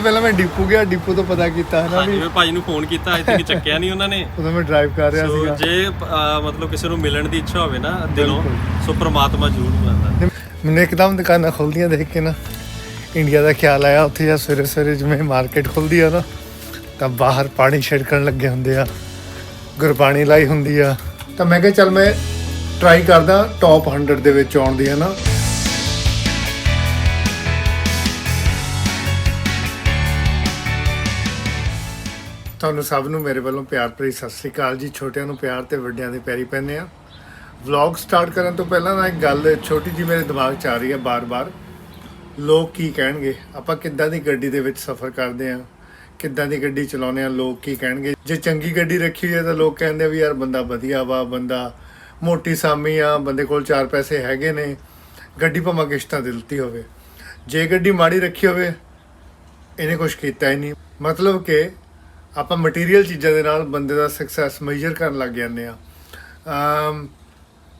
ਪਹਿਲਾਂ ਮੈਂ ਡਿਪੂ ਗਿਆ ਡਿਪੂ ਤੋਂ ਪਤਾ ਕੀਤਾ ਹੈ ਨਾ ਹਾਂਜੀ ਵੀ ਮੈਂ ਭਾਜੀ ਨੂੰ ਫੋਨ ਕੀਤਾ ਅਜੇ ਤੱਕ ਚੱਕਿਆ ਨਹੀਂ ਉਹਨਾਂ ਨੇ। ਉਦੋਂ ਮੈਂ ਡਰਾਈਵ ਕਰ ਰਿਹਾ ਸੋ ਸੀਗਾ। ਜੇ ਅਹ, ਮਤਲਬ ਕਿਸੇ ਨੂੰ ਮਿਲਣ ਦੀ ਇੱਛਾ ਹੋਵੇ ਨਾ ਦਿਲੋਂ ਸੋ ਪ੍ਰਮਾਤਮਾ ਜ਼ਰੂਰ ਮਿਲਦਾ ਮੈਨੂੰ ਇੱਕਦਮ ਦੁਕਾਨਾਂ ਖੁੱਲਦੀਆਂ ਦੇਖ ਕੇ ਨਾ ਇੰਡੀਆ ਦਾ ਖਿਆਲ ਆਇਆ ਉੱਥੇ ਜਾਂ ਸਵੇਰੇ ਸਵੇਰੇ ਜਿਵੇਂ ਮਾਰਕੀਟ ਖੁੱਲਦੀ ਆ ਨਾ ਤਾਂ ਬਾਹਰ ਪਾਣੀ ਛਿੜਕਣ ਲੱਗੇ ਹੁੰਦੇ ਆ ਗੁਰਬਾਣੀ ਲਾਈ ਹੁੰਦੀ ਆ। ਤਾਂ ਮੈਂ ਕਿਹਾ ਚੱਲ ਮੈਂ ਟਰਾਈ ਕਰਦਾ ਟੌਪ 100 ਦੇ ਵਿੱਚ ਆਉਣ ਦੀ ਹੈ ਨਾ? ਤੁਹਾਨੂੰ ਸਭ ਨੂੰ ਮੇਰੇ ਵੱਲੋਂ ਪਿਆਰ ਭਰੀ ਸਤਿ ਸ੍ਰੀ ਅਕਾਲ ਜੀ। ਛੋਟਿਆਂ ਨੂੰ ਪਿਆਰ ਤੇ ਵੱਡਿਆਂ ਦੇ ਪੈਰੀ ਪੈਂਦੇ ਆ ਵਲੌਗ ਸਟਾਰਟ ਕਰਨ ਤੋਂ ਪਹਿਲਾਂ ਨਾ ਇੱਕ ਗੱਲ ਛੋਟੀ ਜੀ ਮੇਰੇ ਦਿਮਾਗ 'ਚ ਆ ਰਹੀ ਹੈ ਬਾਰ-ਬਾਰ। ਲੋਕ ਕੀ ਕਹਿਣਗੇ? ਆਪਾਂ ਕਿੱਦਾਂ ਦੀ ਗੱਡੀ ਦੇ ਵਿੱਚ ਸਫ਼ਰ ਕਰਦੇ ਆ ਕਿੱਦਾਂ ਦੀ ਗੱਡੀ ਚਲਾਉਂਦੇ ਆ ਲੋਕ ਕੀ ਕਹਿਣਗੇ? ਜੇ ਚੰਗੀ ਗੱਡੀ ਰੱਖੀ ਹੋਈ ਹੈ ਤਾਂ ਲੋਕ ਕਹਿੰਦੇ ਵੀ ਯਾਰ ਬੰਦਾ ਵਧੀਆ ਵਾ, ਬੰਦਾ ਮੋਟੀ ਸਾਮੀ ਆ, ਬੰਦੇ ਕੋਲ ਚਾਰ ਪੈਸੇ ਹੈਗੇ ਨੇ। ਗੱਡੀ ਭਾਵੇਂ ਕਿਸ਼ਤਾਂ ਤੇ ਦਿੱਤੀ ਹੋਵੇ। ਜੇ ਗੱਡੀ ਮਾੜੀ ਰੱਖੀ ਹੋਵੇ, ਇਹਨੇ ਕੁਝ ਕੀਤਾ ਹੀ ਨਹੀਂ। ਮਤਲਬ ਕਿ ਆਪਾਂ ਮਟੀਰੀਅਲ ਚੀਜ਼ਾਂ ਦੇ ਨਾਲ ਬੰਦੇ ਦਾ ਸਕਸੈਸ ਮੇਜਰ ਕਰਨ ਲੱਗ ਜਾਂਦੇ ਆ ਅਮ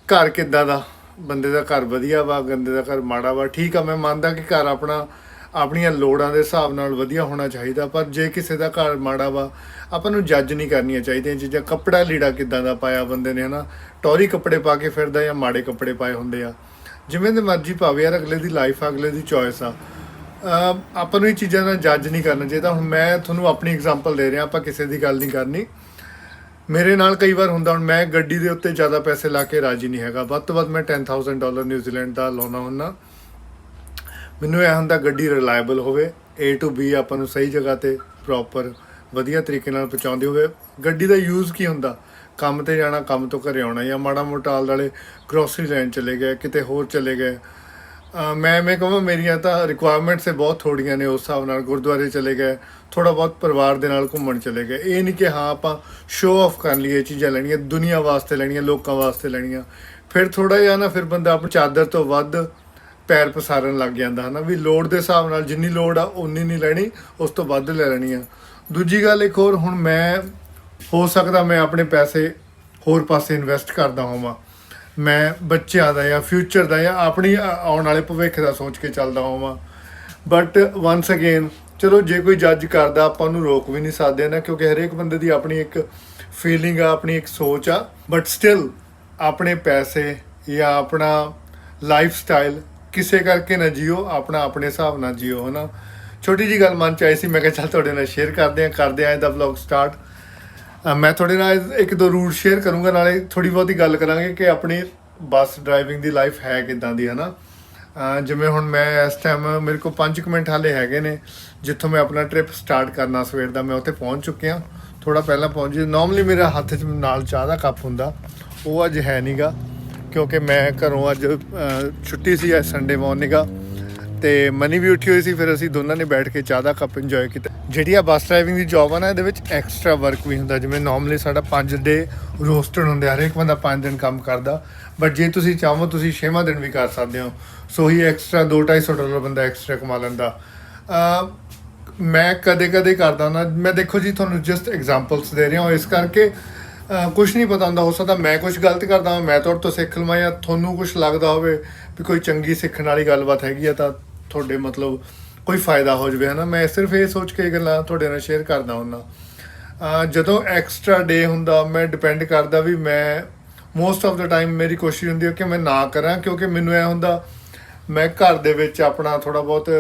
ਘਰ ਕਿੱਦਾਂ ਦਾ? ਬੰਦੇ ਦਾ ਘਰ ਵਧੀਆ ਵਾ ਗੰਦੇ ਦਾ ਘਰ ਮਾੜਾ ਵਾ। ਠੀਕ ਆ, ਮੈਂ ਮੰਨਦਾ ਕਿ ਘਰ ਆਪਣਾ, ਆਪਣੀਆਂ ਲੋੜਾਂ ਦੇ ਹਿਸਾਬ ਨਾਲ ਵਧੀਆ ਹੋਣਾ ਚਾਹੀਦਾ, ਪਰ ਜੇ ਕਿਸੇ ਦਾ ਘਰ ਮਾੜਾ ਵਾ, ਆਪਾਂ ਨੂੰ ਜੱਜ ਨਹੀਂ ਕਰਨੀਆਂ ਚਾਹੀਦੀਆਂ ਚੀਜ਼ਾਂ। ਕੱਪੜਾ ਲੀੜਾ ਕਿੱਦਾਂ ਦਾ ਪਾਇਆ ਬੰਦੇ ਨੇ, ਹਨਾ? ਟੌਰੀ ਕੱਪੜੇ ਪਾ ਕੇ ਫਿਰਦਾ ਜਾਂ ਮਾੜੇ ਕੱਪੜੇ ਪਾਏ ਹੁੰਦੇ ਆ। ਜਿਵੇਂ ਦੇ ਮਰਜ਼ੀ ਭਾਵੇਂ ਯਾਰ, ਅਗਲੇ ਦੀ ਲਾਈਫ ਆ, ਅਗਲੇ ਦੀ ਚੋਇਸ ਆ। ਆਪਾਂ ਨੂੰ ਇਹ ਚੀਜ਼ਾਂ ਦਾ ਜੱਜ ਨਹੀਂ ਕਰਨਾ ਚਾਹੀਦਾ। ਹੁਣ ਮੈਂ ਤੁਹਾਨੂੰ ਆਪਣੀ ਐਗਜ਼ਾਮਪਲ ਦੇ ਰਿਹਾ, ਆਪਾਂ ਕਿਸੇ ਦੀ ਗੱਲ ਨਹੀਂ ਕਰਨੀ। ਮੇਰੇ ਨਾਲ ਕਈ ਵਾਰ ਹੁੰਦਾ, ਹੁਣ ਮੈਂ ਗੱਡੀ ਦੇ ਉੱਤੇ ਜ਼ਿਆਦਾ ਪੈਸੇ ਲਾ ਕੇ ਰਾਜੀ ਨਹੀਂ ਹੈਗਾ। ਵੱਧ ਤੋਂ ਵੱਧ ਮੈਂ 10000 ਡਾਲਰ ਨਿਊਜ਼ੀਲੈਂਡ ਦਾ ਲਾਉਣਾ ਹੁੰਦਾ। ਮੈਨੂੰ ਇਹ ਹੁੰਦਾ ਗੱਡੀ ਰਿਲਾਇਬਲ ਹੋਵੇ, A ਟੂ B ਆਪਾਂ ਨੂੰ ਸਹੀ ਜਗ੍ਹਾ ਤੇ ਪ੍ਰੋਪਰ ਵਧੀਆ ਤਰੀਕੇ ਨਾਲ ਪਹੁੰਚਾਉਂਦੀ ਹੋਵੇ। ਗੱਡੀ ਦਾ ਯੂਜ਼ ਕੀ ਹੁੰਦਾ? ਕੰਮ ਤੇ ਜਾਣਾ, ਕੰਮ ਤੋਂ ਘਰੇ ਆਉਣਾ ਜਾਂ ਮਾੜਾ ਮੋਟਾ ਆਲ ਵਾਲੇ ਗਰੋਸਰੀ ਲੈਣ ਚਲੇ ਗਏ, ਕਿਤੇ ਹੋਰ ਚਲੇ ਗਏ। ਮੈਂ ਮੈਂ ਕਹਾਂ ਮੇਰੀਆਂ ਤਾਂ ਰਿਕੁਆਇਰਮੈਂਟਸ ਹੈ ਬਹੁਤ ਥੋੜੀਆਂ ਨੇ ਉਸ ਹਿਸਾਬ ਨਾਲ ਗੁਰਦੁਆਰੇ ਚਲੇ ਗਏ ਥੋੜਾ ਬਹੁਤ ਪਰਿਵਾਰ ਦੇ ਨਾਲ ਘੁੰਮਣ ਚਲੇ ਗਏ। ਇਹ ਨਹੀਂ ਕਿ ਹਾਂ, ਆਪਾਂ ਸ਼ੋਅ ਆਫ ਕਰਨ ਲਈ ਚੀਜ਼ਾਂ ਲੈਣੀਆਂ, ਦੁਨੀਆ ਵਾਸਤੇ ਲੈਣੀਆਂ, ਲੋਕਾਂ ਵਾਸਤੇ ਲੈਣੀਆਂ। ਫਿਰ ਥੋੜਾ ਜਿਹਾ ਨਾ ਫਿਰ ਬੰਦਾ ਆਪਣੀ ਚਾਦਰ ਤੋਂ ਵੱਧ ਪੈਰ ਪਸਾਰਨ ਲੱਗ ਜਾਂਦਾ, ਹਨਾ? ਵੀ ਲੋੜ ਦੇ ਹਿਸਾਬ ਨਾਲ ਜਿੰਨੀ ਲੋੜ ਆ ਉਨੀ ਨਹੀਂ ਲੈਣੀ, ਉਸ ਤੋਂ ਵੱਧ ਲੈ ਲੈਣੀ ਆ। ਦੂਜੀ ਗੱਲ ਇੱਕ ਹੋਰ, ਹੁਣ ਮੈਂ, ਹੋ ਸਕਦਾ ਮੈਂ ਆਪਣੇ ਪੈਸੇ ਹੋਰ ਪਾਸੇ ਇਨਵੈਸਟ ਕਰਦਾ ਹੋਵਾਂ। ਮੈਂ ਬੱਚਿਆਂ ਦਾ ਜਾਂ ਫਿਊਚਰ ਦਾ ਜਾਂ ਆਪਣੀ ਆਉਣ ਵਾਲੇ ਭਵਿੱਖ ਦਾ ਸੋਚ ਕੇ ਚੱਲਦਾ ਹੋਵਾਂ। ਬਟ ਵਾਂਸ ਅਗੇਨ ਚਲੋ ਜੇ ਕੋਈ ਜੱਜ ਕਰਦਾ, ਆਪਾਂ ਨੂੰ ਰੋਕ ਵੀ ਨਹੀਂ ਸਕਦੇ ਨਾ, ਕਿਉਂਕਿ ਹਰੇਕ ਬੰਦੇ ਦੀ ਆਪਣੀ ਇੱਕ ਫੀਲਿੰਗ ਆ, ਆਪਣੀ ਇੱਕ ਸੋਚ ਆ। ਬਟ ਸਟਿਲ ਆਪਣੇ ਪੈਸੇ ਜਾਂ ਆਪਣਾ ਲਾਈਫ ਸਟਾਈਲ ਕਿਸੇ ਕਰਕੇ ਨਾ ਜੀਓ, ਆਪਣਾ ਆਪਣੇ ਹਿਸਾਬ ਨਾਲ ਜੀਓ, ਹਨਾ। ਛੋਟੀ ਜੀ ਗੱਲ ਮਨ ਚ ਆਈ ਸੀ, ਮੈਂ ਕਿਹਾ ਚੱਲ ਤੁਹਾਡੇ ਨਾਲ ਸ਼ੇਅਰ ਕਰਦੇ ਆਂ ਕਰਦੇ ਆਂ, ਇਹਦਾ ਵਲੌਗ ਸਟਾਰਟ ਮੈਂ ਤੁਹਾਡੇ ਨਾਲ ਇੱਕ ਦੋ ਰੂਟ ਸ਼ੇਅਰ ਕਰੂੰਗਾ, ਨਾਲੇ ਥੋੜੀ ਬਹੁਤੀ ਗੱਲ ਕਰਾਂਗੇ ਕਿ ਆਪਣੀ ਬੱਸ ਡਰਾਈਵਿੰਗ ਦੀ ਲਾਈਫ ਹੈ ਕਿਦਾਂ ਦੀ ਹੈ ਨਾ ਜਿਵੇਂ ਹੁਣ ਮੈਂ ਇਸ ਟਾਈਮ ਮੇਰੇ ਕੋਲ 5 ਮਿੰਟ ਹਾਲੇ ਹੈਗੇ ਨੇ, ਜਿੱਥੋਂ ਮੈਂ ਆਪਣਾ ਟ੍ਰਿਪ ਸਟਾਰਟ ਕਰਨਾ ਸਵੇਰ ਦਾ, ਮੈਂ ਉੱਥੇ ਪਹੁੰਚ ਚੁੱਕਿਆ। ਥੋੜਾ ਪਹਿਲਾਂ ਪਹੁੰਚ ਜੀ ਨਾਰਮਲੀ ਮੇਰਾ ਹੱਥ 'ਚ ਨਾਲ ਚਾਹ ਦਾ ਕੱਪ ਹੁੰਦਾ, ਉਹ ਅੱਜ ਹੈ ਨਹੀਂਗਾ ਕਿਉਂਕਿ ਮੈਂ ਘਰੋਂ ਅੱਜ ਛੁੱਟੀ ਸੀ, ਅੱਜ ਸੰਡੇ ਮਾਰਨਿੰਗ ਆ। ਤੇ ਮਨੀ ਵੀ ਉੱਠੀ ਹੋਈ ਸੀ ਫਿਰ ਅਸੀਂ ਦੋਨਾਂ ਨੇ ਬੈਠ ਕੇ ਚਾਹ ਦਾ ਕੱਪ ਇੰਜੋਏ ਕੀਤਾ। ਜਿਹੜੀ ਆ ਬੱਸ ਡਰਾਈਵਿੰਗ ਦੀ ਜੌਬ ਆ ਨਾ ਇਹਦੇ ਵਿੱਚ ਐਕਸਟਰਾ ਵਰਕ ਵੀ ਹੁੰਦਾ। ਜਿਵੇਂ ਨਾਰਮਲੀ ਸਾਡਾ 5 ਡੇ ਰੋਸਟਡ ਹੁੰਦੇ ਆ, ਹਰੇਕ ਬੰਦਾ 5 ਦਿਨ ਕੰਮ ਕਰਦਾ। ਬਟ ਜੇ ਤੁਸੀਂ ਚਾਹੋ ਤੁਸੀਂ 6ਵਾਂ ਦਿਨ ਵੀ ਕਰ ਸਕਦੇ ਹੋ। ਸੋ ਹੀ ਐਕਸਟਰਾ 2-250 ਡਾਲਰ ਬੰਦਾ ਐਕਸਟਰਾ ਕਮਾ ਲੈਂਦਾ। ਮੈਂ ਕਦੇ-ਕਦੇ ਕਰਦਾ ਨਾ ਮੈਂ ਦੇਖੋ ਜੀ ਤੁਹਾਨੂੰ ਜਸਟ ਐਗਜ਼ਾਮਪਲਸ ਦੇ ਰਿਹਾ ਹਾਂ। ਇਸ ਕਰਕੇ ਕੁਝ ਨਹੀਂ ਪਤਾ ਹੁੰਦਾ। ਹੋ ਸਕਦਾ ਮੈਂ ਕੁਝ ਗਲਤ ਕਰਦਾ ਹਾਂ ਮੈਂ ਤੁਹਾਡੇ ਤੋਂ ਸਿੱਖ ਲਵਾਂ ਜਾਂ ਤੁਹਾਨੂੰ ਕੁਝ ਲੱਗਦਾ ਹੋਵੇ ਵੀ ਕੋਈ ਚੰਗੀ ਸਿੱਖਣ ਵਾਲੀ ਗੱਲਬਾਤ ਹੈਗੀ ਆ ਤਾਂ ਤੁਹਾਡੇ ਮਤਲਬ ਕੋਈ ਫਾਇਦਾ ਹੋ ਜਾਵੇ, ਹਨਾ? ਮੈਂ ਸਿਰਫ ਇਹ ਸੋਚ ਕੇ ਇਹ ਗੱਲਾਂ ਤੁਹਾਡੇ ਨਾਲ ਸ਼ੇਅਰ ਕਰਦਾ ਹੁੰਦਾ ਜਦੋਂ ਐਕਸਟਰਾ ਡੇ ਹੁੰਦਾ, ਮੈਂ ਡਿਪੈਂਡ ਕਰਦਾ ਵੀ ਮੈਂ ਮੋਸਟ ਆਫ ਦਾ ਟਾਈਮ ਮੇਰੀ ਕੋਸ਼ਿਸ਼ ਹੁੰਦੀ ਹੈ ਕਿ ਮੈਂ ਨਾ ਕਰਾਂ, ਕਿਉਂਕਿ ਮੈਨੂੰ ਇਹ ਹੁੰਦਾ, ਮੈਂ ਘਰ ਦੇ ਵਿੱਚ ਆਪਣਾ ਥੋੜਾ ਬਹੁਤ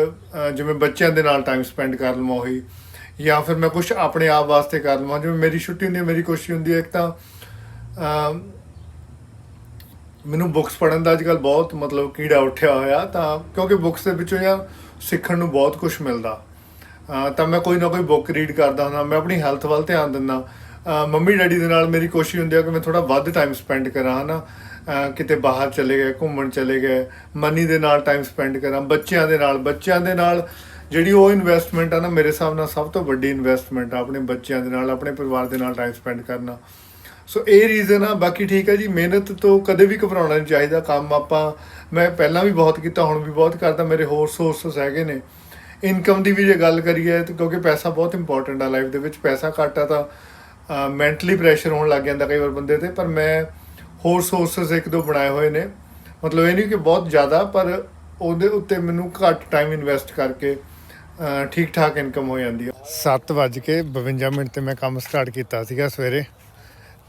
ਜਿਵੇਂ ਬੱਚਿਆਂ ਦੇ ਨਾਲ ਟਾਈਮ ਸਪੈਂਡ ਕਰ ਲਵਾਂ ਉਹੀ, ਜਾਂ ਫਿਰ ਮੈਂ ਕੁਝ ਆਪਣੇ ਆਪ ਵਾਸਤੇ ਕਰ ਲਵਾਂ। ਜਿਵੇਂ ਮੇਰੀ ਛੁੱਟੀ ਹੁੰਦੀ ਹੈ, ਮੇਰੀ ਕੋਸ਼ਿਸ਼ ਹੁੰਦੀ ਹੈ ਇੱਕ ਤਾਂ ਮੈਨੂੰ ਬੁੱਕਸ ਪੜ੍ਹਨ ਦਾ ਅੱਜਕੱਲ ਬਹੁਤ ਮਤਲਬ ਕੀੜਾ ਉੱਠਿਆ ਹੋਇਆ ਤਾਂ ਕਿਉਂਕਿ ਬੁੱਕਸ ਦੇ ਵਿੱਚੋਂ ਜਾਂ ਸਿੱਖਣ ਨੂੰ ਬਹੁਤ ਕੁਝ ਮਿਲਦਾ। ਤਾਂ ਮੈਂ ਕੋਈ ਨਾ ਕੋਈ ਬੁੱਕ ਰੀਡ ਕਰਦਾ ਹੁੰਦਾ, ਮੈਂ ਆਪਣੀ ਹੈਲਥ ਵੱਲ ਧਿਆਨ ਦਿੰਦਾ। ਮੰਮੀ ਡੈਡੀ ਦੇ ਨਾਲ ਮੇਰੀ ਕੋਸ਼ਿਸ਼ ਹੁੰਦੀ ਹੈ ਕਿ ਮੈਂ ਥੋੜਾ ਵੱਧ ਟਾਈਮ ਸਪੈਂਡ ਕਰਾਂ, ਹਨਾ? ਅਹ ਕਿਤੇ ਬਾਹਰ ਚਲੇ ਗਏ, ਘੁੰਮਣ ਚਲੇ ਗਏ ਮਨੀ ਦੇ ਨਾਲ ਟਾਈਮ ਸਪੈਂਡ ਕਰਾਂ, ਬੱਚਿਆਂ ਦੇ ਨਾਲ, ਬੱਚਿਆਂ ਦੇ ਨਾਲ ਜਿਹੜੀ ਉਹ ਇਨਵੈਸਟਮੈਂਟ ਆ ਨਾ, ਮੇਰੇ ਹਿਸਾਬ ਨਾਲ ਸਭ ਤੋਂ ਵੱਡੀ ਇਨਵੈਸਟਮੈਂਟ ਆ, ਆਪਣੇ ਬੱਚਿਆਂ ਦੇ ਨਾਲ, ਆਪਣੇ ਪਰਿਵਾਰ ਦੇ ਨਾਲ ਟਾਈਮ ਸਪੈਂਡ ਕਰਨਾ। ਸੋ ਇਹ ਰੀਜ਼ਨ ਆ, ਬਾਕੀ ਠੀਕ ਹੈ ਜੀ, ਮਿਹਨਤ ਤੋਂ ਕਦੇ ਵੀ ਘਬਰਾਉਣਾ ਨਹੀਂ ਚਾਹੀਦਾ, ਕੰਮ ਆਪਾਂ, ਮੈਂ ਪਹਿਲਾਂ ਵੀ ਬਹੁਤ ਕੀਤਾ, ਹੁਣ ਵੀ ਬਹੁਤ ਕਰਦਾ, ਮੇਰੇ ਹੋਰ ਸੋਰਸਸ ਹੈਗੇ ਨੇ। ਇਨਕਮ ਦੀ ਵੀ ਜੇ ਗੱਲ ਕਰੀਏ, ਤਾਂ ਕਿਉਂਕਿ ਪੈਸਾ ਬਹੁਤ ਇੰਪੋਰਟੈਂਟ ਆ ਲਾਈਫ ਦੇ ਵਿੱਚ, ਪੈਸਾ ਘੱਟ ਆ ਤਾਂ ਮੈਂਟਲੀ ਪ੍ਰੈਸ਼ਰ ਹੋਣ ਲੱਗ ਜਾਂਦਾ ਕਈ ਵਾਰ ਬੰਦੇ ਤੇ, ਪਰ ਮੈਂ ਹੋਰ ਸੋਰਸਸ ਇੱਕ ਦੋ ਬਣਾਏ ਹੋਏ ਨੇ। ਮਤਲਬ ਇਹ ਨਹੀਂ ਕਿ ਬਹੁਤ ਜ਼ਿਆਦਾ, ਪਰ ਉਹਦੇ ਉੱਤੇ ਮੈਨੂੰ ਘੱਟ ਟਾਈਮ ਇਨਵੈਸਟ ਕਰਕੇ ਠੀਕ ਠਾਕ ਇਨਕਮ ਹੋ ਜਾਂਦੀ ਹੈ 7 ਵੱਜ ਕੇ 52 ਮਿੰਟ ਤੇ ਮੈਂ ਕੰਮ ਸਟਾਰਟ ਕੀਤਾ ਸੀਗਾ ਸਵੇਰੇ।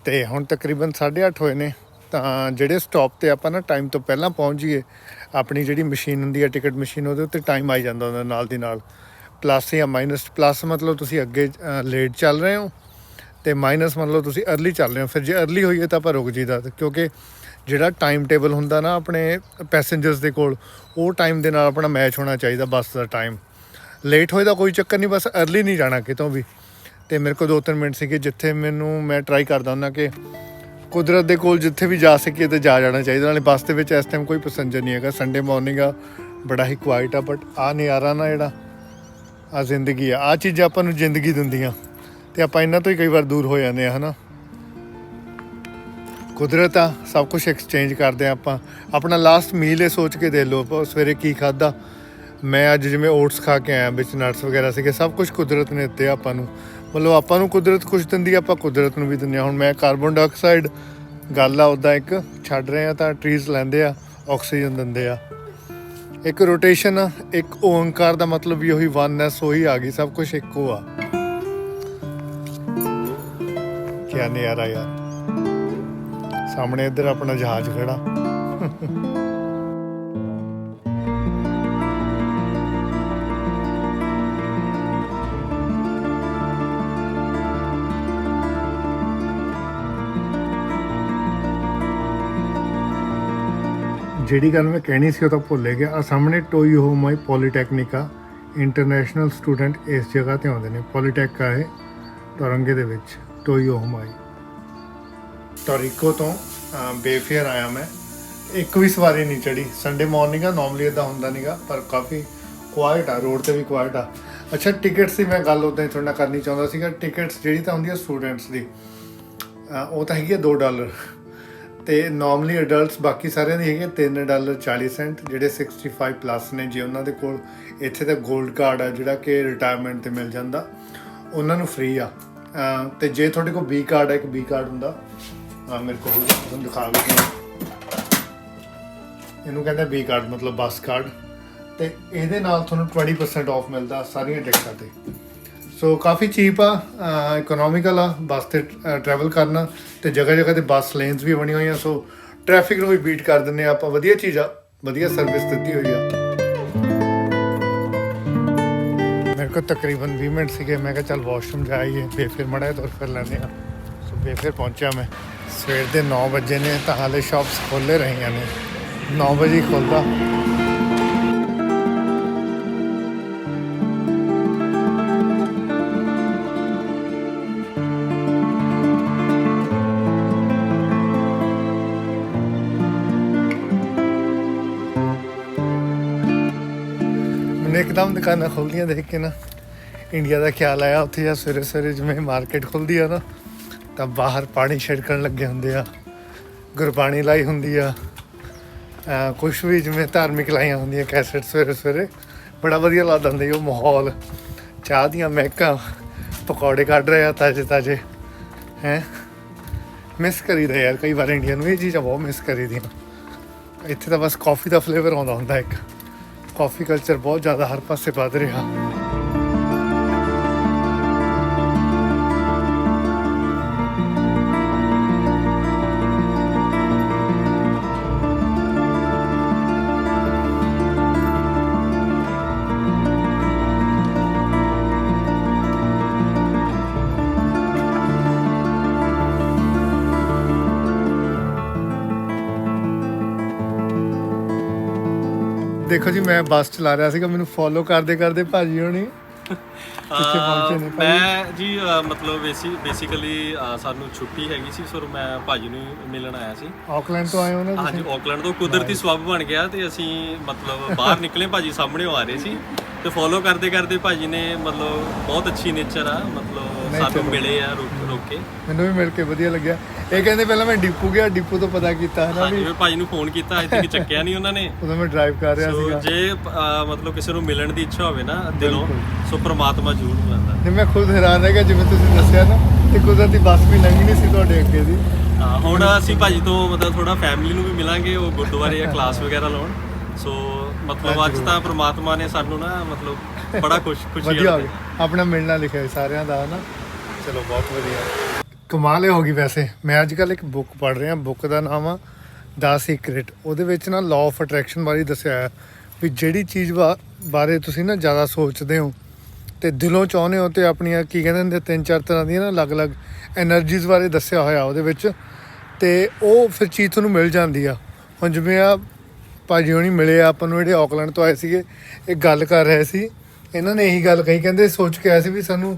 ਤੇ ਹੁਣ ਤਕਰੀਬਨ 8:30 ਹੋਏ ਨੇ, ਤਾਂ ਜਿਹੜੇ ਸਟਾਪ ਤੇ ਆਪਾਂ ਨਾ ਟਾਈਮ ਤੋਂ ਪਹਿਲਾਂ ਪਹੁੰਚ ਜਾਈਏ, ਆਪਣੀ ਜਿਹੜੀ ਮਸ਼ੀਨ ਹੁੰਦੀ ਹੈ ਟਿਕਟ ਮਸ਼ੀਨ ਉਹਦੇ ਉੱਤੇ ਟਾਈਮ ਆਈ ਜਾਂਦਾ ਉਹਦਾ ਨਾਲ ਦੀ ਨਾਲ। ਪਲੱਸ ਜਾਂ ਮਾਈਨਸ ਪਲੱਸ ਮਤਲਬ ਤੁਸੀਂ ਅੱਗੇ ਲੇਟ ਚੱਲ ਰਹੇ ਹੋ, ਤੇ ਮਾਈਨਸ ਮਤਲਬ ਤੁਸੀਂ ਅਰਲੀ ਚੱਲ ਰਹੇ ਹੋ। ਫਿਰ ਜੇ ਅਰਲੀ ਹੋਈਏ ਤਾਂ ਆਪਾਂ ਰੁਕ ਜੀਦਾ ਤੇ ਕਿਉਂਕਿ ਜਿਹੜਾ ਟਾਈਮ ਟੇਬਲ ਹੁੰਦਾ ਨਾ ਆਪਣੇ ਪੈਸੇਂਜਰਸ ਦੇ ਕੋਲ, ਉਹ ਟਾਈਮ ਦੇ ਨਾਲ ਆਪਣਾ ਮੈਚ ਹੋਣਾ ਚਾਹੀਦਾ ਬੱਸ ਦਾ ਟਾਈਮ ਲੇਟ ਹੋਏ ਦਾ ਕੋਈ ਚੱਕਰ ਨਹੀਂ, ਬਸ ਅਰਲੀ ਨਹੀਂ ਜਾਣਾ ਕਿਤੋਂ ਵੀ। ਤੇ ਮੇਰੇ ਕੋਲ 2-3 ਮਿੰਟ ਸੀਗੇ ਜਿੱਥੇ ਮੈਨੂੰ ਮੈਂ ਟਰਾਈ ਕਰਦਾ ਹੁੰਦਾ ਕਿ ਕੁਦਰਤ ਦੇ ਕੋਲ ਜਿੱਥੇ ਵੀ ਜਾ ਸਕੀਏ ਤੇ ਜਾ ਜਾਣਾ ਚਾਹੀਦਾ। ਨਾਲੇ ਬੱਸ ਦੇ ਵਿੱਚ ਇਸ ਟਾਈਮ ਕੋਈ ਪੈਸੇਂਜਰ ਨਹੀਂ ਹੈਗਾ। ਸੰਡੇ ਮਾਰਨਿੰਗ ਆ, ਬੜਾ ਹੀ ਕੁਆਇਟ ਆ ਬਟ ਆ ਨਜ਼ਾਰਾ ਨਾ ਜਿਹੜਾ, ਆ ਜ਼ਿੰਦਗੀ ਆ। ਆ ਚੀਜ਼ਾਂ ਆਪਾਂ ਨੂੰ ਜ਼ਿੰਦਗੀ ਦਿੰਦੀਆਂ। ਤੇ ਆਪਾਂ ਇਹਨਾਂ ਤੋਂ ਹੀ ਕਈ ਵਾਰ ਦੂਰ ਹੋ ਜਾਂਦੇ ਆ, ਹਨਾ? ਕੁਦਰਤ ਆ, ਸਭ ਕੁਝ ਐਕਸਚੇਂਜ ਕਰਦੇ ਆ ਆਪਾਂ। ਆਪਣਾ ਲਾਸਟ ਮੀਲ ਇਹ ਸੋਚ ਕੇ ਦੇ ਲਓ ਆਪਾਂ ਸਵੇਰੇ ਕੀ ਖਾਦਾ ਮੈਂ ਅੱਜ ਜਿਵੇਂ ਓਟਸ ਖਾ ਕੇ ਆਇਆ, ਵਿੱਚ ਨਟਸ ਵਗੈਰਾ ਸੀਗੇ, ਸਭ ਕੁਝ ਕੁਦਰਤ ਨੇ ਦਿੱਤੇ ਆਪਾਂ ਨੂੰ। ਮਤਲਬ ਆਪਾਂ ਨੂੰ ਕੁਦਰਤ ਕੁਝ ਦਿੰਦੀ ਆਪਾਂ ਕੁਦਰਤ ਨੂੰ ਵੀ ਦਿੰਦੇ ਆ। ਹੁਣ ਮੈਂ ਕਾਰਬਨ ਡਾਈਆਕਸਾਈਡ ਗੱਲ ਆ ਉਦਾਂ ਇੱਕ ਛੱਡ ਰਹੇ ਆ ਤਾਂ ਟਰੀਜ਼ ਲੈਂਦੇ ਆ ਆਕਸੀਜਨ ਦਿੰਦੇ ਆ। ਇੱਕ ਰੋਟੇਸ਼ਨ ਆ, ਇੱਕ ਓੰਕਾਰ ਦਾ ਮਤਲਬ ਵੀ ਉਹੀ ਵਨਨੈਸ ਉਹੀ ਆ ਗਈ, ਸਭ ਕੁਝ ਇੱਕੋ ਆ। ਕਿਆ ਨਜ਼ਾਰਾ ਯਾਰ। ਸਾਹਮਣੇ ਇੱਧਰ ਆਪਣਾ ਜਹਾਜ਼ ਖੜਾ। ਜਿਹੜੀ ਗੱਲ ਮੈਂ ਕਹਿਣੀ ਸੀ ਉਹ ਤਾਂ ਭੁੱਲੇ ਗਿਆ। ਆ ਸਾਹਮਣੇ ਟੋਈ ਹੋ ਮਾਈ ਆ ਇੰਟਰਨੈਸ਼ਨਲ ਸਟੂਡੈਂਟ ਇਸ ਜਗ੍ਹਾ ਤੇ ਆਉਂਦੇ ਨੇ। ਪੋਲੀਟੈਕ ਆ ਇਹ ਟੋਰੰਗੇ ਦੇ ਵਿੱਚ, ਟੋਈ ਹੋ ਮਾਈ। ਟੋਰੀਕੋ ਤੋਂ ਬੇਫੇਅਰ ਆਇਆ ਮੈਂ। ਇੱਕ ਵੀ ਸਵਾਰੀ ਨਹੀਂ ਚੜੀ ਸੰਡੇ ਮਾਰਨਿੰਗ ਆ ਨਾਰਮਲੀ ਇਦਾਂ ਹੁੰਦਾ ਨਹੀਂਗਾ ਪਰ ਕਾਫੀ ਕੁਆਇਟ ਆ ਰੋਡ ਤੇ ਵੀ ਕੁਆਇਟ ਆ। ਅੱਛਾ ਟਿਕਟਸ ਦੀ ਮੈਂ ਗੱਲ ਉਦਾਂ ਹੀ ਤੁਹਾਡੇ ਨਾਲ ਕਰਨੀ ਚਾਹੁੰਦਾ ਸੀਗਾ। ਟਿਕਟਸ ਜਿਹੜੀ ਤਾਂ ਹੁੰਦੀ ਆ ਸਟੂਡੈਂਟਸ ਦੀ ਉਹ ਤਾਂ ਹੈਗੀ ਆ 2 ਡਾਲਰ ਤੇ ਨਾਰਮਲੀ ਅਡਲਟਸ ਬਾਕੀ ਸਾਰਿਆਂ ਦੀ ਹੈਗੇ 3 ਡਾਲਰ 40 ਸੈਂਟ ਜਿਹੜੇ 65 ਪਲੱਸ ਨੇ, ਜੇ ਉਹਨਾਂ ਦੇ ਕੋਲ ਇੱਥੇ ਤਾਂ 골ਡ ਕਾਰਡ ਆ, ਜਿਹੜਾ ਕਿ ਰਿਟਾਇਰਮੈਂਟ ਤੇ ਮਿਲ ਜਾਂਦਾ, ਉਹਨਾਂ ਨੂੰ ਫ੍ਰੀ ਆ। ਅਹ ਤੇ ਜੇ ਤੁਹਾਡੇ ਕੋਲ ਬੀ ਕਾਰਡ ਹੈ ਇੱਕ ਬੀ ਕਾਰਡ ਹੁੰਦਾ ਆ ਮੇਰੇ ਕੋਲ ਤੁਹਾਨੂੰ ਦਿਖਾ ਵੀ ਇਹਨੂੰ ਕਹਿੰਦੇ ਬੀ ਕਾਰਡ ਮਤਲਬ ਬੱਸ ਕਾਰਡ ਤੇ ਇਹਦੇ ਨਾਲ ਤੁਹਾਨੂੰ 20% ਆਫ ਮਿਲਦਾ ਸਾਰੀਆਂ ਟਿਕਟਾਂ ਤੇ। ਸੋ ਕਾਫੀ ਚੀਪ ਆ ਇਕਨੋਮਿਕਲ ਆ, ਬੱਸ ਤੇ ਟਰੈਵਲ ਕਰਨਾ, ਤੇ ਜਗ੍ਹਾ ਜਗ੍ਹਾ ਤੇ ਬੱਸ ਲੇਨਸ ਵੀ ਬਣੀਆਂ ਹੋਈਆਂ ਸੋ ਟ੍ਰੈਫਿਕ ਨੂੰ ਵੀ ਬੀਟ ਕਰ ਦਿੰਨੇ ਆ ਆਪਾਂ। ਵਧੀਆ ਚੀਜ਼ ਆ, ਵਧੀਆ ਸਰਵਿਸ ਦਿੱਤੀ ਹੋਈ ਆ। ਮੇਰੇ ਕੋਲ ਤਕਰੀਬਨ 20 ਮਿੰਟ ਸੀਗੇ, ਮੈਂ ਕਿਹਾ ਚੱਲ ਵਾਸ਼ਰੂਮ ਜਾਈਏ ਬੇਫਿਰ ਮੜਾ ਤੁਰ ਫਿਰ ਲੈਂਦੇ ਆ ਸੋ ਬੇਫਿਰ ਪਹੁੰਚਿਆ ਮੈਂ। ਸਵੇਰ ਦੇ 9 ਵਜੇ ਨੇ, ਤਾਂ ਹਾਲੇ ਸ਼ਾਪਸ ਖੋਲੇ ਰਹੀਆਂ ਨੇ। 9 ਵਜੇ ਹੀ ਖੁੱਲਦਾ ਇੱਕਦਮ ਦੁਕਾਨਾਂ ਖੁੱਲਦੀਆਂ ਦੇਖ ਕੇ ਨਾ। ਇੰਡੀਆ ਦਾ ਖਿਆਲ ਆਇਆ ਉੱਥੇ ਜਾਂ ਸਵੇਰੇ ਸਵੇਰੇ ਜਿਵੇਂ ਮਾਰਕੀਟ ਖੁੱਲਦੀ ਆ ਨਾ, ਤਾਂ ਬਾਹਰ ਪਾਣੀ ਛਿੜਕਣ ਲੱਗੇ ਹੁੰਦੇ ਆ। ਗੁਰਬਾਣੀ ਲਾਈ ਹੁੰਦੀ ਆ। ਕੁਝ ਵੀ ਜਿਵੇਂ ਧਾਰਮਿਕ ਲਾਈਆਂ ਹੁੰਦੀਆਂ, ਕੈਸਟ ਸਵੇਰੇ ਸਵੇਰੇ, ਬੜਾ ਵਧੀਆ ਲੱਗਦਾ ਹੁੰਦਾ ਜੀ ਉਹ ਮਾਹੌਲ। ਚਾਹ ਦੀਆਂ ਮਹਿਕਾਂ, ਪਕੌੜੇ ਕੱਢ ਰਹੇ ਆ ਤਾਜੇ ਤਾਜੇ। ਹੈ? ਮਿਸ ਕਰੀਦਾ ਯਾਰ, ਕਈ ਵਾਰ ਇੰਡੀਆ ਨੂੰ ਇਹ ਚੀਜ਼ਾਂ ਬਹੁਤ ਮਿਸ ਕਰੀਦੀਆਂ ਇੱਥੇ ਤਾਂ ਬਸ ਕਾਫੀ ਦਾ ਫਲੇਵਰ ਆਉਂਦਾ ਹੁੰਦਾ ਇੱਕ। ਕਾਫੀ ਕਲਚਰ ਬਹੁਤ ਜ਼ਿਆਦਾ ਹਰ ਪਾਸੇ ਵੱਧ ਰਿਹਾ। ਦੇਖੋ ਜੀ ਮੈਂ ਬੱਸ ਚਲਾ ਰਿਹਾ ਸੀਗਾ ਮੈਨੂੰ ਫੋਲੋ ਕਰਦੇ ਕਰਦੇ ਭਾਜੀ ਹੋਣੀ ਕਿੱਥੇ ਪਹੁੰਚੇ ਨੇ ਭਾਜੀ। ਮੈਂ ਜੀ ਮਤਲਬ ਬੇਸਿਕਲੀ ਸਾਨੂੰ ਛੁੱਟੀ ਹੈਗੀ ਸੀ ਸੋ ਮੈਂ ਭਾਜੀ ਨੂੰ ਮਿਲਣ ਆਇਆ ਸੀ। ਆਕਲੈਂਡ ਤੋਂ ਆਏ ਹੋ ਨਾ ਹਾਂਜੀ ਆਕਲੈਂਡ ਤੋਂ ਕੁਦਰਤੀ ਸਬਬ ਬਣ ਗਿਆ ਤੇ ਅਸੀਂ ਮਤਲਬ ਬਾਹਰ ਨਿਕਲੇ ਭਾਜੀ ਸਾਹਮਣੇ ਆ ਰਹੇ ਸੀ। ਤੇ ਫੋਲੋ ਕਰਦੇ ਕਰਦੇ ਭਾਜੀ ਨੇ ਮਤਲਬ ਬਹੁਤ ਅੱਛੀ ਨੇਚਰ ਆ ਮਤਲਬ ਸਾਨੂੰ। ਮਿਲੇ ਆ ਰੁਕ ਰੁਕ ਕੇ। ਮੈਨੂੰ ਵੀ ਮਿਲ ਕੇ ਵਧੀਆ ਲੱਗਿਆ। ਇਹ ਕਹਿੰਦੇ ਪਹਿਲਾਂ ਮੈਂ ਡਿਪੂ ਗਿਆ ਡਿਪੂ ਤੋਂ ਪਤਾ ਕੀਤਾ ਹੈ ਨਾ ਹਾਂਜੀ ਵੀ ਭਾਜੀ ਨੂੰ ਫੋਨ ਕੀਤਾ ਅਜੇ ਤੱਕ ਚੱਕਿਆ ਨਹੀਂ ਉਹਨਾਂ ਨੇ। ਉਦੋਂ ਮੈਂ ਡਰਾਈਵ ਕਰ ਰਿਹਾ ਸੋ ਸੀਗਾ। ਜੇ ਅਹ, ਮਤਲਬ ਕਿਸੇ ਨੂੰ ਮਿਲਣ ਦੀ ਇੱਛਾ ਹੋਵੇ ਨਾ ਦਿਲੋਂ ਸੋ ਪ੍ਰਮਾਤਮਾ ਜ਼ਰੂਰ ਮਿਲਦਾ ਤੇ ਮੈਂ ਖੁਦ ਹੈਰਾਨ ਰਹਿ ਗਿਆ ਜਿਵੇਂ ਤੁਸੀਂ ਦੱਸਿਆ ਨਾ ਤੇ ਕੁਦਰਤੀ ਬੱਸ ਵੀ ਲੰਘੀ ਨਹੀਂ ਸੀ ਤੁਹਾਡੇ ਅੱਗੇ ਦੀ। ਹਾਂ, ਹੁਣ ਅਸੀਂ ਭਾਜੀ ਤੋਂ ਮਤਲਬ ਥੋੜਾ ਫੈਮਿਲੀ ਨੂੰ ਵੀ ਮਿਲਾਂਗੇ ਉਹ ਗੁਰਦੁਆਰੇ ਜਾਂ ਕਲਾਸ ਵਗੈਰਾ ਲਾਉਣ। ਸੋ ਮਤਲਬ ਅੱਜ ਤਾਂ ਪ੍ਰਮਾਤਮਾ ਨੇ ਸਾਨੂੰ ਨਾ ਮਤਲਬ ਬੜਾ ਖੁਸ਼ ਖੁਸ਼ੀ ਵਧੀਆ ਹੋ ਗਿਆ। ਆਪਣਾ ਮਿਲਣਾ ਲਿਖਿਆ ਸਾਰਿਆਂ ਦਾ ਹਨਾ। ਚਲੋ ਬਹੁਤ ਵਧੀਆ। ਕਮਾਲ ਹੋ ਗਈ ਵੈਸੇ। ਮੈਂ ਅੱਜ ਕੱਲ ਇੱਕ ਬੁੱਕ ਪੜ੍ਹ ਰਿਹਾ ਬੁੱਕ ਦਾ ਨਾਮ ਆ ਦਾ ਸੀਕ੍ਰੇਟ ਉਹਦੇ ਵਿੱਚ ਨਾ ਲਾਅ ਆਫ ਅਟਰੈਕਸ਼ਨ ਬਾਰੇ ਦੱਸਿਆ ਹੈ ਵੀ ਜਿਹੜੀ ਚੀਜ਼ ਬਾਰੇ ਤੁਸੀਂ ਨਾ ਜ਼ਿਆਦਾ ਸੋਚਦੇ ਹੋ ਤੇ ਦਿਲੋਂ ਚਾਹੁੰਦੇ ਹੋ ਤੇ ਆਪਣੀਆਂ ਕੀ ਕਹਿੰਦੇ ਨੇ ਤਿੰਨ ਚਾਰ ਤਰ੍ਹਾਂ ਦੀਆਂ ਨਾ ਅਲੱਗ-ਅਲੱਗ એનર્ਜੀਜ਼ ਬਾਰੇ ਦੱਸਿਆ ਹੋਇਆ ਉਹਦੇ ਵਿੱਚ। ਤੇ ਉਹ ਫਿਰ ਚੀਜ਼ ਤੁਹਾਨੂੰ ਮਿਲ ਜਾਂਦੀ ਆ। ਹੁਣ ਜਿਵੇਂ ਆ ਭਾਜੀ ਹੋਣੀ ਮਿਲੇ ਆਪਾਂ ਨੂੰ ਜਿਹੜੇ ਆਕਲੈਂਡ ਤੋਂ ਆਏ ਸੀਗੇ, ਇਹ ਗੱਲ ਕਰ ਰਹੇ ਸੀ। ਇਹਨਾਂ ਨੇ ਇਹੀ ਗੱਲ ਕਹੀ, ਕਹਿੰਦੇ ਸੋਚ ਕੇ ਆਏ ਸੀ ਵੀ ਸਾਨੂੰ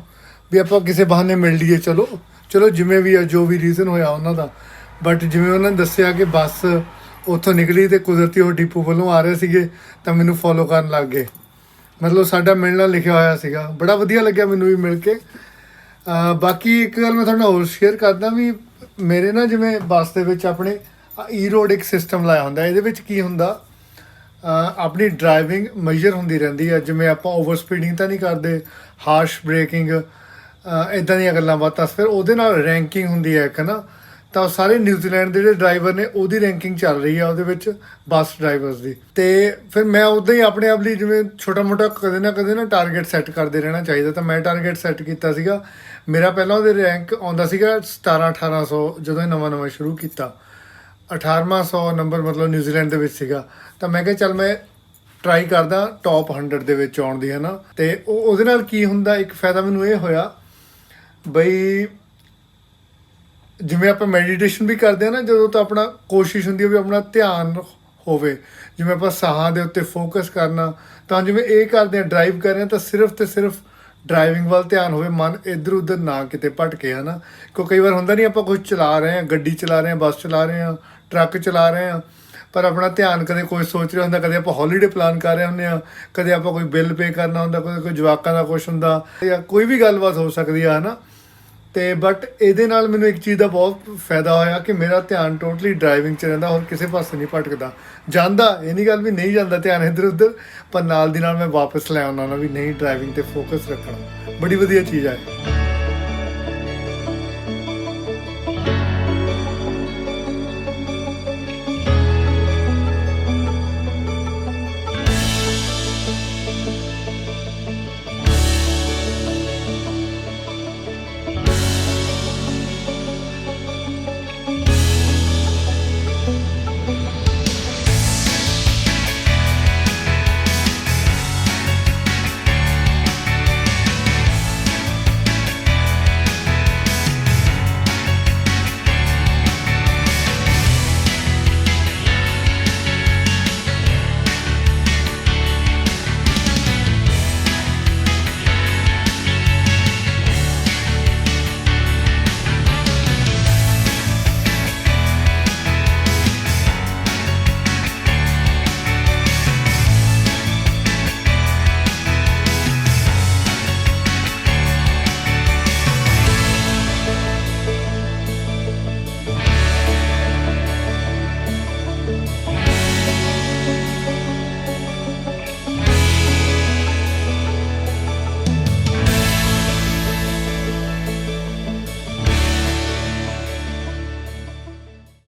ਵੀ ਆਪਾਂ ਕਿਸੇ ਬਹਾਨੇ ਮਿਲ ਲਈਏ, ਚਲੋ। ਚਲੋ ਜਿਵੇਂ ਵੀ ਆ, ਜੋ ਵੀ ਰੀਜ਼ਨ ਹੋਇਆ ਉਹਨਾਂ ਦਾ। ਬਟ ਜਿਵੇਂ ਉਹਨਾਂ ਨੇ ਦੱਸਿਆ ਕਿ ਬੱਸ ਉੱਥੋਂ ਨਿਕਲੀ ਤੇ ਕੁਦਰਤੀ ਉਹ ਡਿਪੂ ਵੱਲੋਂ ਆ ਰਹੇ ਸੀਗੇ, ਤਾਂ ਮੈਨੂੰ ਫੋਲੋ ਕਰਨ ਲੱਗ ਗਏ। ਮਤਲਬ ਸਾਡਾ ਮਿਲਣਾ ਲਿਖਿਆ ਹੋਇਆ ਸੀਗਾ। ਬੜਾ ਵਧੀਆ ਲੱਗਿਆ ਮੈਨੂੰ ਵੀ ਮਿਲ ਕੇ। ਬਾਕੀ ਇੱਕ ਗੱਲ ਮੈਂ ਤੁਹਾਡੇ ਹੋਰ ਸ਼ੇਅਰ ਕਰਦਾ ਵੀ ਮੇਰੇ ਨਾ ਜਿਵੇਂ ਬੱਸ ਦੇ ਵਿੱਚ ਆਪਣੇ ਈ ਰੋਡ ਇੱਕ ਸਿਸਟਮ ਲਾਇਆ ਹੁੰਦਾ, ਇਹਦੇ ਵਿੱਚ ਕੀ ਹੁੰਦਾ ਆਪਣੀ ਡਰਾਈਵਿੰਗ ਮੇਜਰ ਹੁੰਦੀ ਰਹਿੰਦੀ ਹੈ ਜਿਵੇਂ ਆਪਾਂ ਓਵਰ ਸਪੀਡਿੰਗ ਤਾਂ ਨਹੀਂ ਕਰਦੇ ਹਾਰਸ਼ ਬ੍ਰੇਕਿੰਗ ਇਦਾਂ ਦੀਆਂ ਗੱਲਾਂ ਬਾਤਾਂ, ਫਿਰ ਉਹਦੇ ਨਾਲ ਰੈਂਕਿੰਗ ਹੁੰਦੀ ਹੈ ਇੱਕ ਨਾ ਤਾਂ ਉਹ ਸਾਰੇ ਨਿਊਜ਼ੀਲੈਂਡ ਦੇ ਜਿਹੜੇ ਡਰਾਈਵਰ ਨੇ, ਉਹਦੀ ਰੈਂਕਿੰਗ ਚੱਲ ਰਹੀ ਆ ਉਹਦੇ ਵਿੱਚ ਬੱਸ ਡਰਾਈਵਰਸ ਦੀ। ਤੇ ਫਿਰ ਮੈਂ ਉਦਾਂ ਹੀ ਆਪਣੇ ਆਪ ਲਈ ਜਿਵੇਂ ਛੋਟਾ ਮੋਟਾ ਕਦੇ ਨਾ ਕਦੇ ਨਾ ਟਾਰਗੇਟ ਸੈੱਟ ਕਰਦੇ ਰਹਿਣਾ ਚਾਹੀਦਾ। ਤਾਂ ਮੈਂ ਟਾਰਗੇਟ ਸੈੱਟ ਕੀਤਾ ਸੀਗਾ। ਮੇਰਾ ਪਹਿਲਾਂ ਉਹਦੇ ਰੈਂਕ ਆਉਂਦਾ ਸੀਗਾ 17 1800 ਜਦੋਂ ਇਹ ਨਵਾਂ ਨਵਾਂ ਸ਼ੁਰੂ ਕੀਤਾ। 1800 ਨੰਬਰ ਮਤਲਬ ਨਿਊਜ਼ੀਲੈਂਡ ਦੇ ਵਿੱਚ ਸੀਗਾ। ਤਾਂ ਮੈਂ ਕਿਹਾ, ਚੱਲ ਮੈਂ ਟਰਾਈ ਕਰਦਾ ਟੌਪ 100 ਦੇ ਵਿੱਚ ਆਉਣ ਦੀ ਹੈ ਨਾ ਤੇ ਉਹ, ਉਹਦੇ ਨਾਲ ਕੀ ਹੁੰਦਾ, ਇੱਕ ਫਾਇਦਾ ਮੈਨੂੰ ਇਹ ਹੋਇਆ ਬਈ, ਜਿਵੇਂ ਆਪਾਂ ਮੈਡੀਟੇਸ਼ਨ ਵੀ ਕਰਦੇ ਆ ਨਾ, ਜਦੋਂ ਤਾਂ ਆਪਣਾ ਕੋਸ਼ਿਸ਼ ਹੁੰਦੀ ਹੈ ਵੀ ਆਪਣਾ ਧਿਆਨ ਹੋਵੇ। ਜਿਵੇਂ ਆਪਾਂ ਸਾਹਾਂ ਦੇ ਉੱਤੇ ਫੋਕਸ ਕਰਨਾ, ਤਾਂ ਜਿਵੇਂ ਇਹ ਕਰਦੇ ਆ ਡਰਾਈਵ ਕਰ ਰਹੇ ਹਾਂ, ਤਾਂ ਸਿਰਫ ਤੇ ਸਿਰਫ ਡਰਾਈਵਿੰਗ ਵੱਲ ਧਿਆਨ ਹੋਵੇ, ਮਨ ਇੱਧਰ ਉੱਧਰ ਨਾ ਕਿਤੇ ਭਟਕੇ, ਹਨਾ? ਕਿਉਂ ਕਈ ਵਾਰ ਹੁੰਦਾ ਨਹੀਂ ਆਪਾਂ ਕੁਝ ਚਲਾ ਰਹੇ ਹਾਂ, ਗੱਡੀ ਚਲਾ ਰਹੇ ਹਾਂ, ਬੱਸ ਚਲਾ ਰਹੇ ਹਾਂ, ਟਰੱਕ ਚਲਾ ਰਹੇ ਹਾਂ, ਪਰ ਆਪਣਾ ਧਿਆਨ ਕਦੇ ਕੋਈ ਸੋਚ ਰਿਹਾ ਹੁੰਦਾ, ਕਦੇ ਆਪਾਂ ਹੌਲੀਡੇ ਪਲਾਨ ਕਰ ਰਹੇ ਹੁੰਦੇ ਆ ਕਦੇ ਆਪਾਂ ਕੋਈ ਬਿੱਲ ਪੇ ਕਰਨਾ ਹੁੰਦਾ, ਕਦੇ ਕੋਈ ਜਵਾਕਾਂ ਦਾ ਕੁਝ ਹੁੰਦਾ, ਜਾਂ ਕੋਈ ਵੀ ਗੱਲਬਾਤ ਹੋ ਸਕਦੀ ਆ, ਹਨਾ? ਤੇ ਬਟ ਇਹਦੇ ਨਾਲ ਮੈਨੂੰ ਇੱਕ ਚੀਜ਼ ਦਾ ਬਹੁਤ ਫਾਇਦਾ ਹੋਇਆ ਕਿ ਮੇਰਾ ਧਿਆਨ ਟੋਟਲੀ ਡਰਾਈਵਿੰਗ 'ਚ ਰਹਿੰਦਾ, ਹੋਰ ਕਿਸੇ ਪਾਸੇ ਨਹੀਂ ਭਟਕਦਾ। ਜਾਂਦਾ, ਇਹ ਨਹੀਂ ਗੱਲ ਵੀ ਨਹੀਂ ਜਾਂਦਾ ਧਿਆਨ ਇੱਧਰ ਉੱਧਰ ਪਰ ਨਾਲ ਦੀ ਨਾਲ ਮੈਂ ਵਾਪਸ ਲੈ ਆਉਣਾ, ਨਾ ਵੀ ਨਹੀਂ ਡਰਾਈਵਿੰਗ ਤੇ ਫੋਕਸ ਰੱਖਣਾ। ਬੜੀ ਵਧੀਆ ਚੀਜ਼ ਹੈ